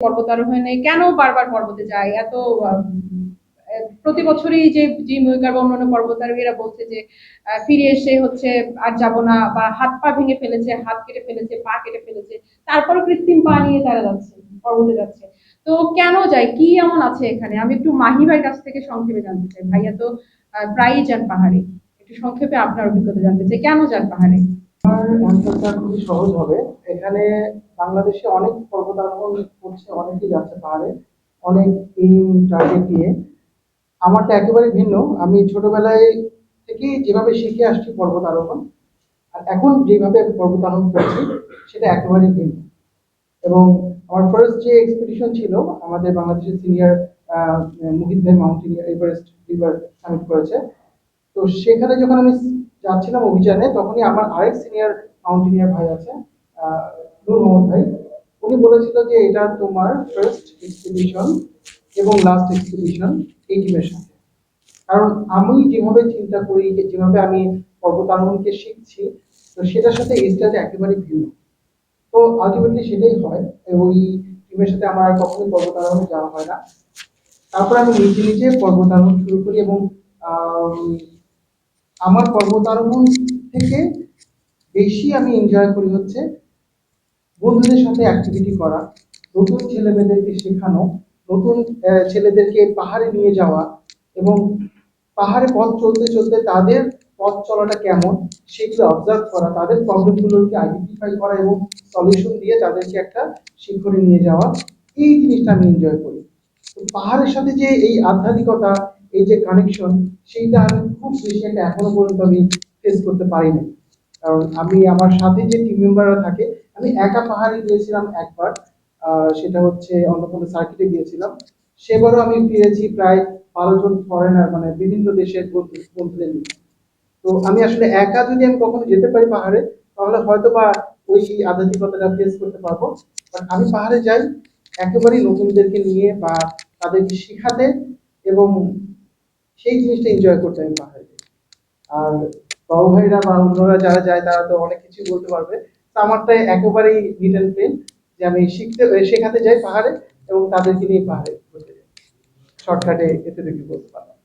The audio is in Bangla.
পর্বতারোহণে কেন বারবার পর্বতে যায়? এত প্রতি বছরই যে জি ময়ূকার বা অন্যান্য পর্বতারোহীরা বলছে যে ফিরে এসে হচ্ছে আর যাব না বা হাত পা ভেঙে ফেলেছে, হাত কেটে ফেলেছে, পা কেটে ফেলেছে। তারপরে কৃত্রিম পা নিয়ে তারা যাচ্ছে, পর্বতে যাচ্ছে। তো কেন যায়? কি এমন আছে এখানে? আমি একটু মাহি ভাইয়ের কাছ থেকে সংক্ষেপে জানতে চাই। ভাইয়া তো প্রায়ই যান পাহাড়ে। একটু সংক্ষেপে আপনার অভিজ্ঞতা জানতে চাই। কেন যান পাহাড়ে? আমার অ্যান্সারটা খুবই সহজ হবে। এখানে বাংলাদেশে অনেক পর্বতারোহণ করছে অনেকেই যাচ্ছে পাহাড়ে, অনেক এইম টার্গেট দিয়ে। আমারটা একেবারে ভিন্ন। আমি ছোটবেলায় থেকেই যেভাবে শিখে আসছি পর্বতারোহণ, আর এখন যেভাবে আমি পর্বতারোহণ করছি, সেটা একেবারেই ভিন্ন। এবং আমার ফার্স্ট যে এক্সপিডিশন ছিল, আমাদের বাংলাদেশের সিনিয়র মুহিত ভাই মাউন্টেনিয়ার এভারেস্ট রিভার সামিট করেছে। তো সেখানে যখন আমি যাচ্ছিলাম অভিযানে, তখনই আমার আরেক সিনিয়র মাউন্টেনিয়ার ভাই আছে নূর মোহাম্মদ ভাই উনি বলেছিল যে এটা তোমার ফার্স্ট এক্সপিডিশন এবং লাস্ট এক্সপিডিশন এই টিমের সাথে। কারণ আমি যেভাবে চিন্তা করি যেভাবে আমি পর্বতারোহণকে শিখছি তো সেটার সাথে এই স্টাইলটা একেবারে ভিন্ন। তো আলটিমেটলি সেটাই হয় ওই টিমের সাথে আমার কখনোই পর্বতারোহণে যাওয়া হয় না। তারপর আমি নিজে নিজে পর্বতারোহণ শুরু করি এবং আম, আমার পর্বতারোহণ থেকে বেশি আমি এনজয় করি হচ্ছে বন্ধুদের সাথে অ্যাক্টিভিটি করা, নতুন ছেলে মেয়েদেরকে শেখানো, নতুন ছেলেদেরকে পাহাড়ে নিয়ে যাওয়া এবং পাহাড়ে পথ চলতে চলতে তাদের পথ চলাটা কেমন সেগুলো অবজার্ভ করা, তাদের প্রবলেমগুলোকে আইডেন্টিফাই করা এবং সলিউশন দিয়ে তাদেরকে একটা শিখরে নিয়ে যাওয়া, এই জিনিসটা আমি এনজয় করি। তো পাহাড়ের সাথে যে এই আধ্যাত্মিকতা, এই যে কানেকশন সেইটা আমি খুব বেশি একটা এখনও পর্যন্ত আমি ফেস করতে পারিনি। কারণ আমি আমার সাথে যে টিম মেম্বাররা থাকে আমি একা পাহাড়ে গিয়েছিলাম একবার সেটা হচ্ছে কোনো সার্কিটে গিয়েছিলাম। সেবারও আমি ফিরেছি প্রায় বারো জন ফরেনার মানে বিভিন্ন দেশের বন্ধুদের নিয়ে। তো আমি আসলে একা যদি আমি কখনো যেতে পারি পাহাড়ে, তাহলে হয়তো বা ওই আধ্যাত্মিকতাটা ফেস করতে পারব। আমি পাহাড়ে যাই একেবারেই নতুনদেরকে নিয়ে বা তাদেরকে শেখাতে এবং সেই জিনিসটা এনজয় করতে আমি পাহাড়ে আর বাবু ভাইরা বা অন্যরা যারা যায়, তারা তো অনেক কিছু বলতে পারবে। আমারটা একেবারেই নিট প্লেন যে আমি শিখতে শেখাতে যাই পাহাড়ে এবং তাদেরকে নিয়ে পাহাড়ে ঘুরতে যাই। শর্টকাটে এতটুকু বলতে পারলাম।